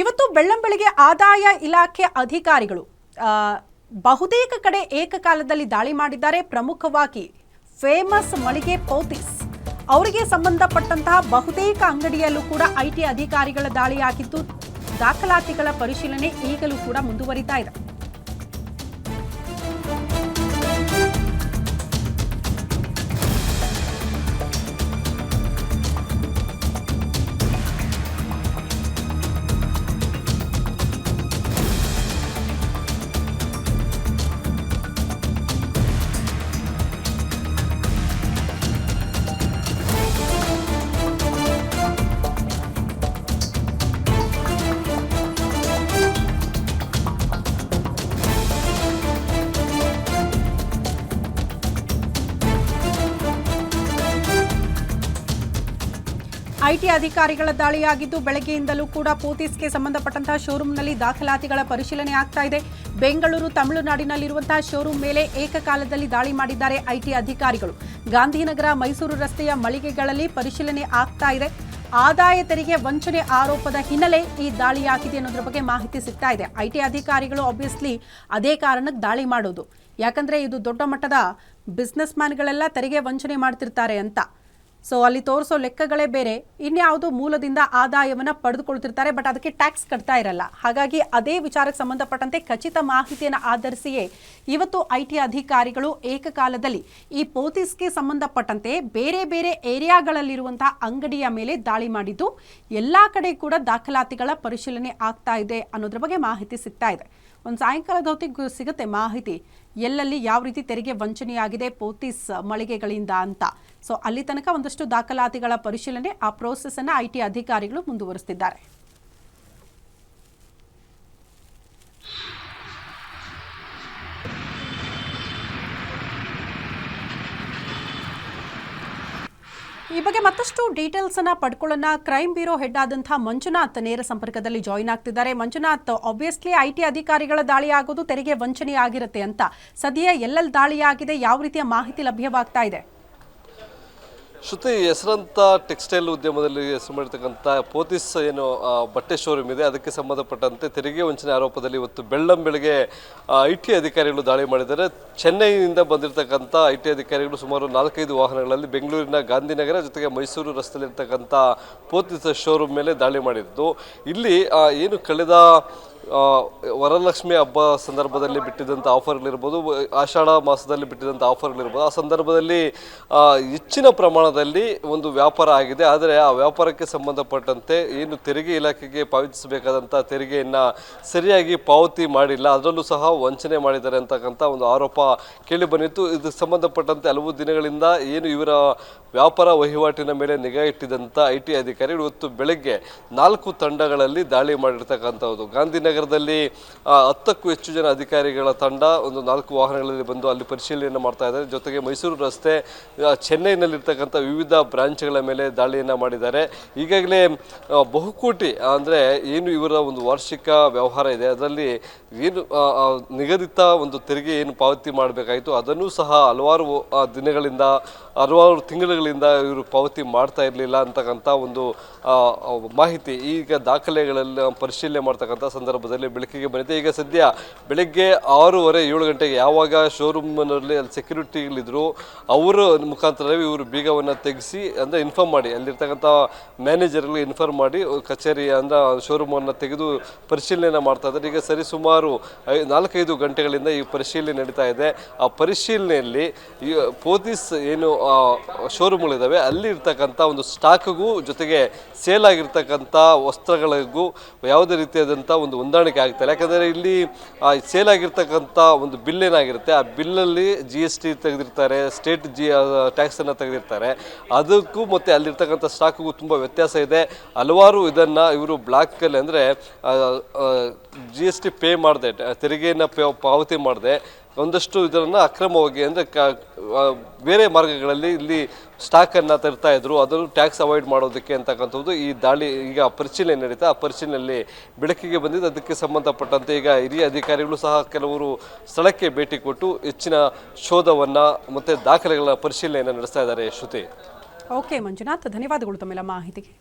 ಇವತ್ತು ಬೆಳ್ಳಂಬೆಳಿಗ್ಗೆ ಆದಾಯ ಇಲಾಖೆ ಅಧಿಕಾರಿಗಳು ಬಹುತೇಕ ಕಡೆ ಏಕಕಾಲದಲ್ಲಿ ದಾಳಿ ಮಾಡಿದ್ದಾರೆ. ಪ್ರಮುಖವಾಗಿ ಫೇಮಸ್ ಮಳಿಗೆ ಪೌತಿಸ್. ಅವರಿಗೆ ಸಂಬಂಧಪಟ್ಟಂತಹ ಬಹುತೇಕ ಅಂಗಡಿಯಲ್ಲೂ ಕೂಡ ಐಟಿ ಅಧಿಕಾರಿಗಳ ದಾಳಿಯಾಗಿದ್ದು, ದಾಖಲಾತಿಗಳ ಪರಿಶೀಲನೆ ಈಗಲೂ ಕೂಡ ಮುಂದುವರಿತಾ ಇದೆ. ಐಟಿ ಅಧಿಕಾರಿಗಳ ದಾಳಿಯಾಗಿದ್ದು, ಬೆಳಗ್ಗೆಯಿಂದಲೂ ಕೂಡ ಪೋತೀಸ್ಗೆ ಸಂಬಂಧಪಟ್ಟಂತಹ ಶೋರೂಮ್ನಲ್ಲಿ ದಾಖಲಾತಿಗಳ ಪರಿಶೀಲನೆ ಆಗ್ತಾ ಇದೆ. ಬೆಂಗಳೂರು, ತಮಿಳುನಾಡಿನಲ್ಲಿರುವಂತಹ ಶೋರೂಮ್ ಮೇಲೆ ಏಕಕಾಲದಲ್ಲಿ ದಾಳಿ ಮಾಡಿದ್ದಾರೆ ಐಟಿ ಅಧಿಕಾರಿಗಳು. ಗಾಂಧಿನಗರ, ಮೈಸೂರು ರಸ್ತೆಯ ಮಳಿಗೆಗಳಲ್ಲಿ ಪರಿಶೀಲನೆ ಆಗ್ತಾ ಇದೆ. ಆದಾಯ ತೆರಿಗೆ ವಂಚನೆ ಆರೋಪದ ಹಿನ್ನೆಲೆ ಈ ದಾಳಿಯಾಗಿದೆ ಅನ್ನೋದ್ರ ಬಗ್ಗೆ ಮಾಹಿತಿ ಸಿಗ್ತಾ ಇದೆ. ಐಟಿ ಅಧಿಕಾರಿಗಳು ಆಬ್ವಿಯಸ್ಲಿ ಅದೇ ಕಾರಣಕ್ಕೆ ದಾಳಿ ಮಾಡೋದು. ಯಾಕಂದ್ರೆ ಇದು ದೊಡ್ಡ ಮಟ್ಟದ ಬಿಸ್ನೆಸ್ ಮ್ಯಾನ್ಗಳೆಲ್ಲ ತೆರಿಗೆ ವಂಚನೆ ಮಾಡ್ತಿರ್ತಾರೆ ಅಂತ. ಸೊ ಅಲ್ಲಿ ತೋರಿಸೋ ಲೆಕ್ಕಗಳೇ ಬೇರೆ. ಇನ್ಯಾವುದೋ ಮೂಲದಿಂದ ಆದಾಯವನ್ನು ಪಡೆದುಕೊಳ್ತಿರ್ತಾರೆ ಬಟ್ ಅದಕ್ಕೆ ಟ್ಯಾಕ್ಸ್ ಕಟ್ತಾ ಇರಲ್ಲ. ಹಾಗಾಗಿ ಅದೇ ವಿಚಾರಕ್ಕೆ ಸಂಬಂಧಪಟ್ಟಂತೆ ಖಚಿತ ಮಾಹಿತಿಯನ್ನು ಆಧರಿಸಿಯೇ ಇವತ್ತು ಐ ಟಿ ಅಧಿಕಾರಿಗಳು ಏಕಕಾಲದಲ್ಲಿ ಈ ಪೋತಿಸ್ಗೆ ಸಂಬಂಧಪಟ್ಟಂತೆ ಬೇರೆ ಬೇರೆ ಏರಿಯಾಗಳಲ್ಲಿರುವಂತಹ ಅಂಗಡಿಯ ಮೇಲೆ ದಾಳಿ ಮಾಡಿದ್ದು, ಎಲ್ಲ ಕಡೆ ಕೂಡ ದಾಖಲಾತಿಗಳ ಪರಿಶೀಲನೆ ಆಗ್ತಾ ಇದೆ ಅನ್ನೋದ್ರ ಬಗ್ಗೆ ಮಾಹಿತಿ ಸಿಗ್ತಾ ಇದೆ. ಒಂದು ಸಾಯಂಕಾಲದ ಹೊತ್ತಿಗೆ ಸಿಗುತ್ತೆ ಮಾಹಿತಿ. ಎಲ್ಲೆಲ್ಲಿ ಯಾವ ರೀತಿ ತೆರಿಗೆ ವಂಚನೆಯಾಗಿದೆ ಪೋತಿಸ್ ಮಳಿಗೆಗಳಿಂದ ಅಂತ. ಸೊ ಅಲ್ಲಿ ತನಕ ಒಂದಷ್ಟು ದಾಖಲಾತಿಗಳ ಪರಿಶೀಲನೆ, ಆ ಪ್ರೋಸೆಸ್ ಅನ್ನ ಐ ಅಧಿಕಾರಿಗಳು ಮುಂದುವರಿಸ್ತಿದ್ದಾರೆ. ಈ ಬಗ್ಗೆ ಮತ್ತಷ್ಟು ಡೀಟೇಲ್ಸ್ ಅನ್ನ ಪಡ್ಕೊಳ್ಳೋಣ. ಕ್ರೈಮ್ ಬ್ಯೂರೋ ಹೆಡ್ ಆದಂತಹ ಮಂಜುನಾಥ್ ನೇರ ಸಂಪರ್ಕದಲ್ಲಿ ಜಾಯಿನ್ ಆಗ್ತಿದ್ದಾರೆ. ಮಂಜುನಾಥ್ ಆಬ್ವಿಯಸ್ಲಿ ಐ ಟಿ ಅಧಿಕಾರಿಗಳ ದಾಳಿ ಆಗೋದು ತೆರಿಗೆ ವಂಚನೆ ಆಗಿರುತ್ತೆ ಅಂತ. ಸದ್ಯ ಎಲ್ಲೆಲ್ಲಿ ದಾಳಿ ಆಗಿದೆ ಯಾವ ರೀತಿಯ ಮಾಹಿತಿ ಲಭ್ಯವಾಗ್ತಾ ಇದೆ? ಶ್ರುತಿ ಹೆಸರಂತ ಟೆಕ್ಸ್ಟೈಲ್ ಉದ್ಯಮದಲ್ಲಿ ಹೆಸರು ಮಾಡಿರ್ತಕ್ಕಂಥ ಪೋತಿಸ್ ಏನು ಬಟ್ಟೆ ಶೋರೂಮ್ ಇದೆ, ಅದಕ್ಕೆ ಸಂಬಂಧಪಟ್ಟಂತೆ ತೆರಿಗೆ ವಂಚನೆ ಆರೋಪದಲ್ಲಿ ಇವತ್ತು ಬೆಳ್ಳಂ ಬೆಳಗ್ಗೆ ಐ ಟಿ ಅಧಿಕಾರಿಗಳು ದಾಳಿ ಮಾಡಿದ್ದಾರೆ. ಚೆನ್ನೈನಿಂದ ಬಂದಿರತಕ್ಕಂಥ ಐ ಟಿ ಅಧಿಕಾರಿಗಳು ಸುಮಾರು ನಾಲ್ಕೈದು ವಾಹನಗಳಲ್ಲಿ ಬೆಂಗಳೂರಿನ ಗಾಂಧಿನಗರ ಜೊತೆಗೆ ಮೈಸೂರು ರಸ್ತೆಯಲ್ಲಿರ್ತಕ್ಕಂಥ ಪೋತಿಸ್ ಶೋರೂಮ್ ಮೇಲೆ ದಾಳಿ ಮಾಡಿದ್ದು. ಇಲ್ಲಿ ಏನು ಕಳೆದ ವರಲಕ್ಷ್ಮಿ ಹಬ್ಬ ಸಂದರ್ಭದಲ್ಲಿ ಬಿಟ್ಟಿದ್ದಂಥ ಆಫರ್ಗಳಿರ್ಬೋದು, ಆಷಾಢ ಮಾಸದಲ್ಲಿ ಬಿಟ್ಟಿದ್ದಂಥ ಆಫರ್ಗಳಿರ್ಬೋದು, ಆ ಸಂದರ್ಭದಲ್ಲಿ ಹೆಚ್ಚಿನ ಪ್ರಮಾಣದಲ್ಲಿ ಒಂದು ವ್ಯಾಪಾರ ಆಗಿದೆ. ಆದರೆ ಆ ವ್ಯಾಪಾರಕ್ಕೆ ಸಂಬಂಧಪಟ್ಟಂತೆ ಏನು ತೆರಿಗೆ ಇಲಾಖೆಗೆ ಪಾವತಿಸಬೇಕಾದಂಥ ತೆರಿಗೆಯನ್ನು ಸರಿಯಾಗಿ ಪಾವತಿ ಮಾಡಿಲ್ಲ. ಅದರಲ್ಲೂ ಸಹ ವಂಚನೆ ಮಾಡಿದ್ದಾರೆ ಅಂತಕ್ಕಂಥ ಒಂದು ಆರೋಪ ಕೇಳಿ ಬಂದಿತ್ತು. ಇದಕ್ಕೆ ಸಂಬಂಧಪಟ್ಟಂತೆ ಹಲವು ದಿನಗಳಿಂದ ಏನು ಇವರ ವ್ಯಾಪಾರ ವಹಿವಾಟಿನ ಮೇಲೆ ನಿಗಾ ಇಟ್ಟಿದ್ದಂಥ ಐ ಟಿ ಅಧಿಕಾರಿಗಳು ಇವತ್ತು ಬೆಳಗ್ಗೆ ನಾಲ್ಕು ತಂಡಗಳಲ್ಲಿ ದಾಳಿ ಮಾಡಿರ್ತಕ್ಕಂಥದ್ದು. ಗಾಂಧಿನಗರದಲ್ಲಿ ಆ, ಹತ್ತಕ್ಕೂ ಹೆಚ್ಚು ಜನ ಅಧಿಕಾರಿಗಳ ತಂಡ ಒಂದು ನಾಲ್ಕು ವಾಹನಗಳಲ್ಲಿ ಬಂದು ಅಲ್ಲಿ ಪರಿಶೀಲನೆಯನ್ನು ಮಾಡ್ತಾ ಇದ್ದಾರೆ. ಜೊತೆಗೆ ಮೈಸೂರು ರಸ್ತೆ ಚೆನ್ನೈನಲ್ಲಿರ್ತಕ್ಕಂಥ ವಿವಿಧ ಬ್ರಾಂಚ್ಗಳ ಮೇಲೆ ದಾಳಿಯನ್ನು ಮಾಡಿದ್ದಾರೆ. ಈಗಾಗಲೇ ಬಹುಕೋಟಿ ಅಂದರೆ ಏನು ಇವರ ಒಂದು ವಾರ್ಷಿಕ ವ್ಯವಹಾರ ಇದೆ ಅದರಲ್ಲಿ ಏನು ನಿಗದಿತ ಒಂದು ತೆರಿಗೆ ಏನು ಪಾವತಿ ಮಾಡಬೇಕಾಯಿತು ಅದನ್ನು ಸಹ ಹಲವಾರು ದಿನಗಳಿಂದ ಹಲವಾರು ತಿಂಗಳುಗಳಿಂದ ಇವರು ಪಾವತಿ ಮಾಡ್ತಾ ಇರಲಿಲ್ಲ ಅಂತಕ್ಕಂಥ ಒಂದು ಮಾಹಿತಿ ಈಗ ದಾಖಲೆಗಳಲ್ಲಿ ಪರಿಶೀಲನೆ ಮಾಡ್ತಕ್ಕಂಥ ಸಂದರ್ಭದಲ್ಲಿ ಬೆಳಕಿಗೆ ಬಂದಿದೆ ಈಗ ಸದ್ಯ ಬೆಳಗ್ಗೆ ಆರೂವರೆ, ಏಳು ಗಂಟೆಗೆ ಯಾವಾಗ ಶೋರೂಮ್ನಲ್ಲಿ ಅಲ್ಲಿ ಸೆಕ್ಯೂರಿಟಿಗಳಿದ್ರು ಅವರ ಮುಖಾಂತರವೇ ಇವರು ಬೀಗವನ್ನು ತೆಗೆಸಿ ಅಂದರೆ ಇನ್ಫಾರ್ಮ್ ಮಾಡಿ. ಅಲ್ಲಿರ್ತಕ್ಕಂಥ ಮ್ಯಾನೇಜರ್ಗಳಿಗೆ ಇನ್ಫಾರ್ಮ್ ಮಾಡಿ, ಕಚೇರಿ ಅಂದರೆ ಶೋರೂಮನ್ನು ತೆಗೆದು ಪರಿಶೀಲನೆ ಮಾಡ್ತಾ ಇದ್ದಾರೆ. ಈಗ ಸರಿ ಸುಮಾರು ನಾಲ್ಕೈದು ಗಂಟೆಗಳಿಂದ ಈ ಪರಿಶೀಲನೆ ನಡೀತಾ ಇದೆ. ಆ ಪರಿಶೀಲನೆಯಲ್ಲಿ ಈ ಪೋತಿಸ್ ಏನು ಶೋರೂಮ್ಗಳಿದ್ದಾವೆ ಅಲ್ಲಿ ಇರ್ತಕ್ಕಂಥ ಒಂದು ಸ್ಟಾಕ್ಗೂ ಜೊತೆಗೆ ಸೇಲ್ ಆಗಿರ್ತಕ್ಕಂಥ ವಸ್ತ್ರಗಳಿಗೂ ಯಾವುದೇ ರೀತಿಯಾದಂಥ ಒಂದು ಹೊಂದಾಣಿಕೆ ಆಗ್ತಾರೆ ಯಾಕಂದರೆ ಇಲ್ಲಿ ಸೇಲ್ ಆಗಿರ್ತಕ್ಕಂಥ ಒಂದು ಬಿಲ್ ಏನಾಗಿರುತ್ತೆ, ಆ ಬಿಲ್ಲಲ್ಲಿ ಜಿ ಎಸ್ ಟಿ ತೆಗೆದಿರ್ತಾರೆ ಸ್ಟೇಟ್ ಜಿ ಟ್ಯಾಕ್ಸನ್ನು ತೆಗೆದಿರ್ತಾರೆ. ಅದಕ್ಕೂ ಮತ್ತು ಅಲ್ಲಿರ್ತಕ್ಕಂಥ ಸ್ಟಾಕ್ಗೂ ತುಂಬ ವ್ಯತ್ಯಾಸ ಇದೆ. ಹಲವಾರು ಇದನ್ನು ಇವರು ಬ್ಲಾಕಲ್ಲಿ ಅಂದರೆ ಜಿ ಎಸ್ ಟಿ ಪೇ ಮಾಡಿದೆ, ತೆರಿಗೆಯನ್ನು ಪಾವತಿ ಮಾಡದೆ. ಒಂದಷ್ಟು ಇದನ್ನು ಅಕ್ರಮವಾಗಿ ಅಂದರೆ ಬೇರೆ ಮಾರ್ಗಗಳಲ್ಲಿ ಇಲ್ಲಿ ಸ್ಟಾಕನ್ನು ತರ್ತಾ ಇದ್ರು. ಅದನ್ನು ಟ್ಯಾಕ್ಸ್ ಅವಾಯ್ಡ್ ಮಾಡೋದಕ್ಕೆ ಅಂತಕ್ಕಂಥದ್ದು ಈ ದಾಳಿ ಈಗ ಪರಿಶೀಲನೆ ನಡೀತಾ, ಆ ಪರಿಶೀಲನೆಯಲ್ಲಿ ಬೆಳಕಿಗೆ ಬಂದಿದ್ದು ಅದಕ್ಕೆ ಸಂಬಂಧಪಟ್ಟಂತೆ ಈಗ ಹಿರಿಯ ಅಧಿಕಾರಿಗಳು ಸಹ ಕೆಲವರು ಸ್ಥಳಕ್ಕೆ ಭೇಟಿ ಕೊಟ್ಟು ಹೆಚ್ಚಿನ ಶೋಧವನ್ನು ಮತ್ತು ದಾಖಲೆಗಳ ಪರಿಶೀಲನೆಯನ್ನು ನಡೆಸ್ತಾ ಇದ್ದಾರೆ. ಶ್ರುತಿ. ಓಕೆ ಮಂಜುನಾಥ್, ಧನ್ಯವಾದಗಳು ತಮ್ಮೆಲ್ಲ ಮಾಹಿತಿಗೆ.